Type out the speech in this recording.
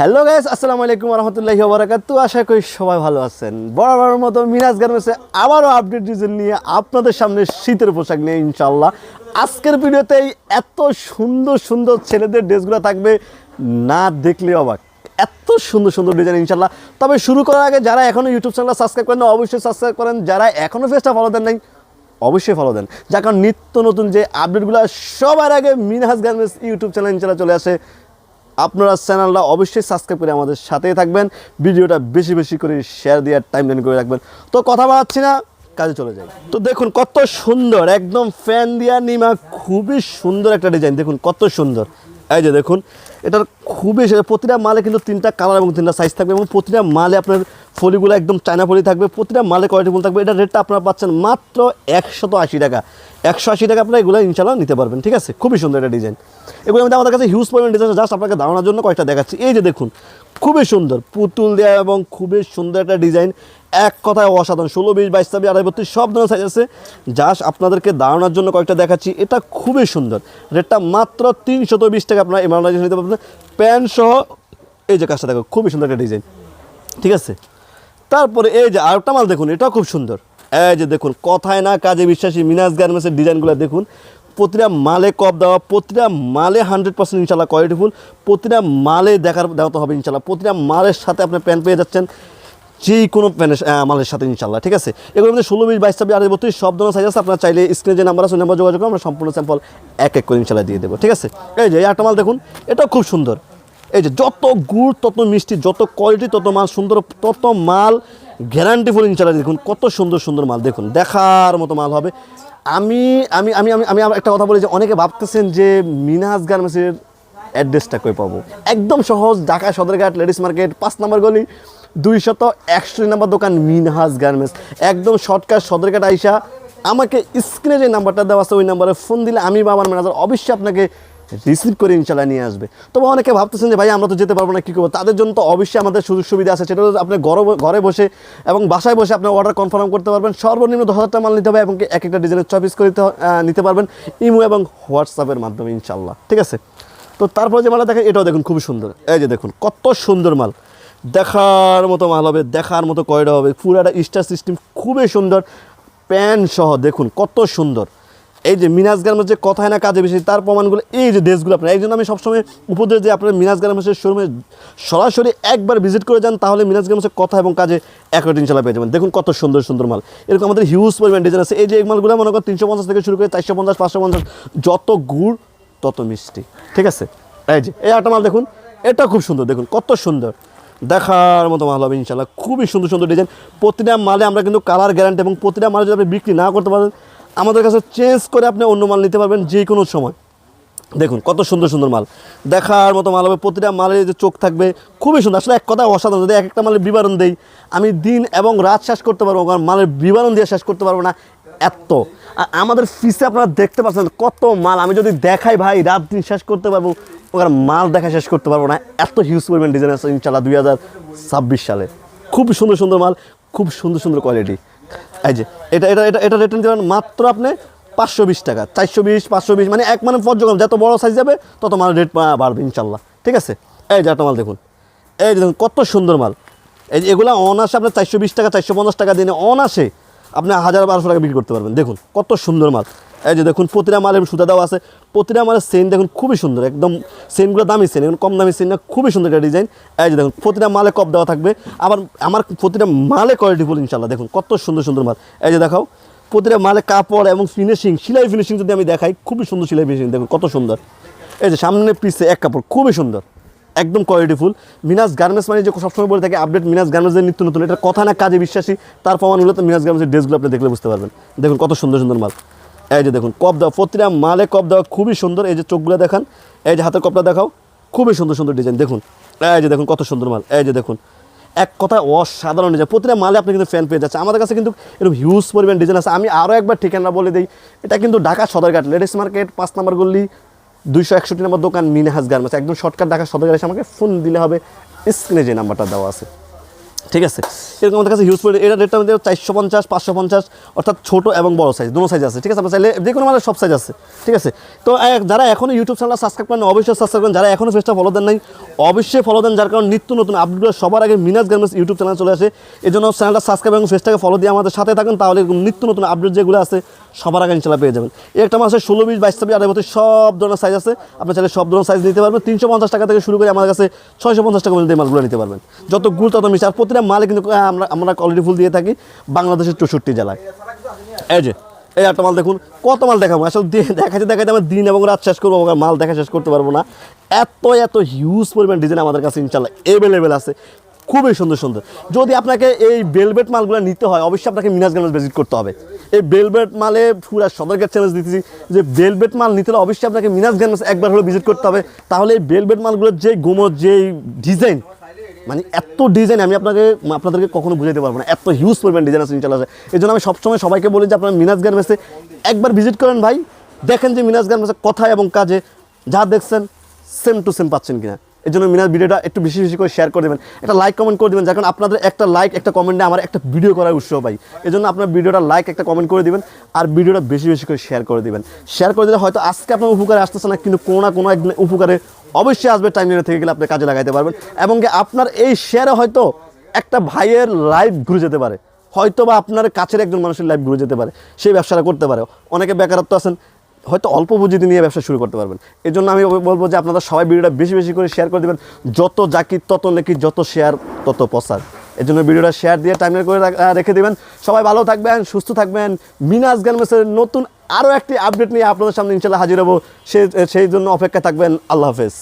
Hello guys আসসালামু আলাইকুম রহমতুল্লাহি ওবরাকাতু। আশা করি সবাই ভালো আছেন। বরাবর মতো মিরাজ গার্মেন্টসে আবারও আপডেট ডিজাইন নিয়ে আপনাদের সামনে শীতের পোশাক নিয়ে ইনশাল্লাহ আজকের ভিডিওতেই এত সুন্দর সুন্দর ছেলেদের ড্রেসগুলো থাকবে, না দেখলে অবাক। এত সুন্দর সুন্দর ডিজাইন ইনশাল্লাহ তবে শুরু করার আগে যারা এখনও ইউটিউব চ্যানেল সাবস্ক্রাইব করেন অবশ্যই সাবস্ক্রাইব করেন। যারা এখনও ফেসটা ফলো দেন নাই, অবশ্যই ফলো দেন। যার কারণ নিত্য নতুন যে আপডেটগুলো সবার আগে মিনহাজ গার্মেন্টস ইউটিউব চ্যানেল ইনশাল্লাহ চলে আসে। আপনারা চ্যানেলটা অবশ্যই সাবস্ক্রাইব করে আমাদের সাথেই থাকবেন। ভিডিওটা বেশি বেশি করে শেয়ার দিয়ে টাইম করে রাখবেন। তো কথা বাড়াচ্ছি না, কাজে চলে যাই। তো দেখুন কত সুন্দর, একদম ফ্যান দিয়া নিমা, খুবই সুন্দর একটা ডিজাইন দেখুন কত সুন্দর। এই যে দেখুন, এটার খুবই প্রতিটা মালে কিন্তু তিনটা কালার এবং তিনটা সাইজ থাকবে এবং প্রতিটা মালে আপনার ফলিগুলো একদম চায়না ফলি থাকবে, প্রতিটা মালে কোয়ালিটি ফুল থাকবে। এটার রেটটা আপনারা পাচ্ছেন মাত্র একশত আশি টাকা। একশো আশি টাকা আপনারা এগুলো ইনশাল্লাহ নিতে পারবেন, ঠিক আছে? খুবই সুন্দর একটা ডিজাইন। এগুলো মধ্যে আমাদের কাছে হিউজ পরিমাণ ডিজাইন জাস্ট আপনাকে ধারণার জন্য কয়েকটা দেখাচ্ছি। এই যে দেখুন, খুবই সুন্দর, পুতুল দেওয়া এবং খুবই সুন্দর একটা ডিজাইন। এক কথায় অসাধারণ, ষোলো বিশ, বাইশ, ছাব্বিশ আড়াই বত্রিশ, সব ধরনের সাইজ আছে। জাস্ট আপনাদেরকে দাঁড়ানোর জন্য কয়েকটা দেখাচ্ছি, এটা খুবই সুন্দর। রেটটা মাত্র তিনশত বিশ টাকা আপনারা এমার্জেন্সি নিতে পারবেন। প্যান্ট সহ, এই যে কাজটা দেখো, খুবই সুন্দর একটা ডিজাইন, ঠিক আছে? তারপরে এই যে আরেকটা মাল দেখুন, এটাও খুব সুন্দর। এই যে দেখুন, কথায় না কাজে বিশ্বাসী মিনাজ গার্মেন্টসের ডিজাইনগুলো দেখুন। প্রতিটা মালে কপ দেওয়া, প্রতিটা মালে হান্ড্রেড পার্সেন্ট ইনশাল্লাহ কোয়ালিটিফুল প্রতিটা মালে দেখার দেওয়াতে হবে ইনশাল্লাহ প্রতিটা মালের সাথে আপনি প্যান্ট পেয়ে যাচ্ছেন যে কোনো প্যানের মালের সাথে ইনশাল্লাহ ঠিক আছে? এগুলোর মধ্যে ষোলো বিশ, বাইশ, ছাব্বিশ আড়াই বত্রিশ, সব ধরনের সাইজ আছে। আপনার চাইলে স্ক্রিনে যে নাম্বার আছে নাম্বার যোগাযোগ করে আমরা সম্পূর্ণ স্যাম্পল এক এক করে ইনশাল্লাহ দিয়ে দেবো, ঠিক আছে? এই যে এই একটা মাল দেখুন, এটাও খুব সুন্দর। এই যে যত গুড়, তত মিষ্টি, যত কোয়ালিটি তত মাল সুন্দর, তত মাল গ্যারান্টি ফুল ইনশাল্লাহ দেখুন, কত সুন্দর সুন্দর মাল দেখুন, দেখার মতো মাল হবে। আমি আমি আমি আমি আমি একটা কথা বলি যে অনেকে ভাবতেছেন যে মিনহাজ গার্মেন্টসের অ্যাড্রেসটা কই পাবো? একদম সহজ, ঢাকা সদরঘাট, লেডিস মার্কেট, পাঁচ নম্বর গলি দুইশত একশো নম্বর দোকান মিনহাজ গার্মেন্টস। একদম শর্টকাট সদরঘাট আইসা আমাকে স্ক্রিনে যে নাম্বারটা দেওয়া আছে, ওই নাম্বারে ফোন দিলে আমি বা আমার ম্যানেজার অবশ্যই আপনাকে রিসিভ করে ইনশাল্লাহ নিয়ে আসবে। তবে অনেকে ভাবতেছেন যে, ভাই, আমরা তো যেতে পারব না, কী করব? তাদের জন্য তো অবশ্যই আমাদের সুযোগ সুবিধা আছে। সেটা আপনি ঘরে ঘরে বসে এবং বাসায় বসে আপনি অর্ডার কনফার্ম করতে পারবেন। সর্বনিম্ন দশ হাজার টাকা মাল নিতে হবে এবং এক একটা ডিজাইনের চয়েস করে নিতে পারবেন ইমো এবং হোয়াটসঅ্যাপের মাধ্যমে ইনশাল্লাহ ঠিক আছে? তো তারপরে যে মালটা দেখেন, এটাও দেখুন খুবই সুন্দর। এই যে দেখুন, কত সুন্দর মাল। দেখার মতো মাল হবে, দেখার মতো কয়টা হবে পুরো একটা স্টার সিস্টেম খুবই সুন্দর। প্যান সহ দেখুন, কত সুন্দর। এই যে মিনাজ গার্মেন্টস যে কথায় না, কাজে বেশি, তার প্রমাণগুলো এই যে দেশগুলো আপনার। এই জন্য আমি সবসময় উপদেশ যে আপনার মিনাজ গার্মেন্টসের শোরুমে সরাসরি একবার ভিজিট করে যান, তাহলে মিনাজ গার্মেন্টসের কথা এবং কাজে একই ইনশাল্লাহ পেয়ে যাবেন। দেখুন কত সুন্দর সুন্দর মাল। এরকম আমাদের হিউজ পরিমাণ ডিজাইন আছে। এই যে এই মালগুলো মনে করেন তিনশো পঞ্চাশ থেকে শুরু করে চারশো পঞ্চাশ, পাঁচশো পঞ্চাশ, যত গুড়, তত মিষ্টি। ঠিক আছে? এই যে, এই একটা মাল দেখুন। এটা খুব সুন্দর, দেখুন কত সুন্দর। দেখার মতো মাল হবে ইনশাল্লাহ খুবই সুন্দর সুন্দর ডিজাইন প্রতিটা মালে আমরা কিন্তু কালার গ্যারান্টি এবং প্রতিটা মালে যদি আপনি বিক্রি না করতে পারেন আমাদের কাছে চেঞ্জ করে আপনি অন্য মাল নিতে পারবেন যে কোনো সময়। দেখুন, কত সুন্দর সুন্দর মাল। দেখার মতো মাল হবে, প্রতিটা মালের যে চোখ থাকবে, খুবই সুন্দর। আসলে এক কথা, অসাধারণ। যদি এক একটা মালের বিবরণ দেই, আমি দিন এবং রাত শেষ করতে পারব, কারণ মালের বিবরণ দিয়ে শেষ করতে পারব না এত। আর আমাদের ফিসে আপনারা দেখতে পাচ্ছেন কত মাল। আমি যদি দেখাই, ভাই, রাত দিন শেষ করতে পারব ওখানে মাল দেখা শেষ করতে পারব না। এত হিউজ পরিমাণ ডিজাইন আছে ইনশাল্লাহ দুই হাজার ছাব্বিশ সালে। খুব সুন্দর সুন্দর মাল, খুব সুন্দর সুন্দর কোয়ালিটি এই যে, এটা এটা এটা এটা রিটার্ন দেবেন মাত্র আপনি পাঁচশো বিশ টাকা, চারশো বিশ, পাঁচশো বিশ মানে এক মানে পর্যটন, যত বড় সাইজ যাবে, তত মাল রেট বাড়বে ইনশাল্লাহ ঠিক আছে? এই যে একটা মাল দেখুন। এই দেখুন, কত সুন্দর মাল। এই যে এগুলো অনাসে আপনার চারশো বিশ টাকা, চারশো পঞ্চাশ টাকা দিনে অনাসে আপনি হাজার বারোশো টাকা বিক্রি করতে পারবেন। দেখুন, কত সুন্দর মাল। এই যে দেখুন প্রতিটা মালের সুতা দেওয়া আছে। প্রতিটা মালের সেন দেখুন, খুবই সুন্দর, একদম সেনগুলো দামি সেন এখন কম দামি সেন না, খুবই সুন্দর একটা ডিজাইন এই যে দেখুন প্রতিটা মালে কপ দেওয়া থাকবে। আবার আমার প্রতিটা মালে কোয়ালিটি ফুল ইনশাল্লাহ দেখুন, কত সুন্দর সুন্দর মাল। এই যে দেখাও প্রতিটা মালে কাপড় এবং ফিনিশিং সেলাই ফিনিশিং যদি আমি দেখাই, খুবই সুন্দর সেলাই ফিনিশিং দেখুন, কত সুন্দর। এই যে সামনে পিসে এক কাপড়, খুবই সুন্দর, একদম কোয়ালিটিফুল মিনাস গার্মেন্টস মানে যে সবসময় বলে থাকে আপডেট মিনাস গার্মেন্টসের নিত্য নতুন, এটা কথা না কাজে বিশ্বাসী, তার প্রমাণগুলো তো মিনাস গার্মেন্টসের ড্রেসগুলো আপনি দেখলে বুঝতে পারবেন। দেখুন, কত সুন্দর সুন্দর মাল। এই যে দেখুন, কপ দেওয়া, প্রতিটা মালে কপ দেওয়া খুবই সুন্দর। এই যে চোখগুলো দেখান, এই যে হাতের কপটা দেখাও, খুবই সুন্দর সুন্দর ডিজাইন দেখুন, এই যে দেখুন, কত সুন্দর মাল। এই যে দেখুন, এক কথায় অসাধারণ ডিজাইন প্রতিটা মালে আপনি কিন্তু ফ্যান পেয়ে যাচ্ছে আমাদের কাছে কিন্তু এরকম হিউজ পরিমাণ ডিজাইন আছে। আমি আরও একবার ঠিকানা বলে দিই, এটা কিন্তু ঢাকা সদরঘাট লেডিস মার্কেট পাঁচ নম্বর গল্লি দুইশো একষট্টি নম্বর দোকান, মিনহাজ গার্মেন্টস। একদম শর্টকাট ঢাকা সদরঘাট এসে আমাকে ফোন দিলে হবে। স্ক্রিনে যে নাম্বারটা দেওয়া আছে। ঠিক আছে? এরকম আমাদের কাছে হিউজ পরিমাণে এটা রেটটা আমাদের চারশো পঞ্চাশ, পাঁচশো পঞ্চাশ, অর্থাৎ ছোটো এবং বড় সাইজ দুটো সাইজ আছে, ঠিক আছে? আপনার চাইলে যে কোনো মানে সব সাইজ আছে, ঠিক আছে? তো যারা এখনও ইউটিউব চ্যানেল সাবস্ক্রাইব করেন অবশ্যই সাবস্ক্রাইব করেন। যারা এখনও ফেসটা ফলো দেন নাই, অবশ্যই ফলো দেন, যার কারণে নিত্য নতুন আপডেটগুলো সবার আগে মিনাজ গার্মেন্টস ইউটিউব চ্যানেল চলে আসে। এই জন্য চ্যানেলটা সাবস্ক্রাইব এবং ফেসটাকে ফলো দিয়ে আমাদের সাথে থাকুন, তাহলে নিত্য নতুন আপডেট যেগুলো আছে, সবার আগে ইনশাল্লাহ পেয়ে যাবেন। একটা মাসে ষোলো, বিশ, বাইশ, ছাব্বিশ আড়াই বছর সব ধরনের সাইজ আছে। আপনি চাইলে সব ধরনের সাইজ নিতে পারবেন। তিনশো পঞ্চাশ টাকা থেকে শুরু করে আমার কাছে ছয়শো পঞ্চাশ টাকা এই মালগুলো নিতে পারবেন। যত গুড় তত মিশে আর প্রতিটা মালে কিন্তু আমরা আমরা কোয়ালিটি ফুল দিয়ে থাকি বাংলাদেশের চৌষট্টি জেলায়। এই যে, এই একটা মাল দেখুন, কত মাল দেখাবো? আসলে দেখাতে দেখাতে আমার দিন এবং রাত শেষ করব, মাল দেখা শেষ করতে পারব না। এত এত হিউজ পরিমাণ ডিজাইন আমাদের কাছে ইনশাল্লাহ অ্যাভেলেবেল আছে। খুবই সুন্দর সুন্দর। যদি আপনাকে এই বেলবেট মালগুলো নিতে হয়, অবশ্যই আপনাকে মিনাজ গার্মেন্টস ভিজিট করতে হবে। এই বেলবেট মালে পুরা সদরকে চ্যালেঞ্জ দিতেছি যে বেলবেট মাল নিতে হলে অবশ্যই আপনাকে মিনাজ গার্মেন্টস একবার হলে ভিজিট করতে হবে। তাহলে এই বেলবেট মালগুলোর যে গোমর যেই ডিজাইন মানে এত ডিজাইন আমি আপনাকে, আপনাদেরকে কখনো বুঝাতে পারব না। এত হিউজ পরিমাণ ডিজাইন আছে ইনশাল্লাহ এই জন্য আমি সবসময় সবাইকে বলি যে আপনারা মিনাজ গার্মেন্টসে একবার ভিজিট করেন ভাই। দেখেন যে মিনাজ গার্মেন্টসের কথা এবং কাজে যা দেখছেন সেম টু সেম পাচ্ছেন কিনা। এই জন্য মিনাজ ভিডিওটা একটু বেশি বেশি করে শেয়ার করে দেবেন। একটা লাইক কমেন্ট করে দেবেন কারণ আপনাদের একটা লাইক একটা কমেন্টে আমার একটা ভিডিও করার উৎসাহ পাই। এই জন্য আপনার ভিডিওটা লাইক একটা কমেন্ট করে দিবেন, আর ভিডিওটা বেশি বেশি করে শেয়ার করে দিবেন। শেয়ার করে দিলে হয়তো আজকে আপনার উপকারে আসতেছে না, কিন্তু কোনো না কোনো একদিন উপকারে অবশ্যই আসবে টাইম লাইনে থেকে গেলে আপনি কাজে লাগাইতে পারবেন। এবং আপনার এই শেয়ারে হয়তো একটা ভাইয়ের লাইফ ঘুরে যেতে পারে। হয়তো বা আপনার কাছের একজন মানুষের লাইফ ঘুরে যেতে পারে সেই ব্যবসাটা করতে পারে। অনেকে বেকারত্ব আছেন হয়তো অল্প পুঁজিতে নিয়ে ব্যবসা শুরু করতে পারবেন। এই জন্য আমি বলব যে আপনারা সবাই ভিডিওটা বেশি বেশি করে শেয়ার করে দেবেন। যত জাকির তত নাকি যত শেয়ার তত প্রসার। এই জন্য ভিডিওটা শেয়ার দিয়ে টাইমের করে রেখে দেবেন। সবাই ভালো থাকবেন, সুস্থ থাকবেন। মিনাজ গার্মেন্টসের নতুন আরও একটি আপডেট নিয়ে আপনাদের সামনে ইনশাল্লাহ হাজির হব। সেই সেই জন্য অপেক্ষা থাকবেন। আল্লাহ হাফেজ।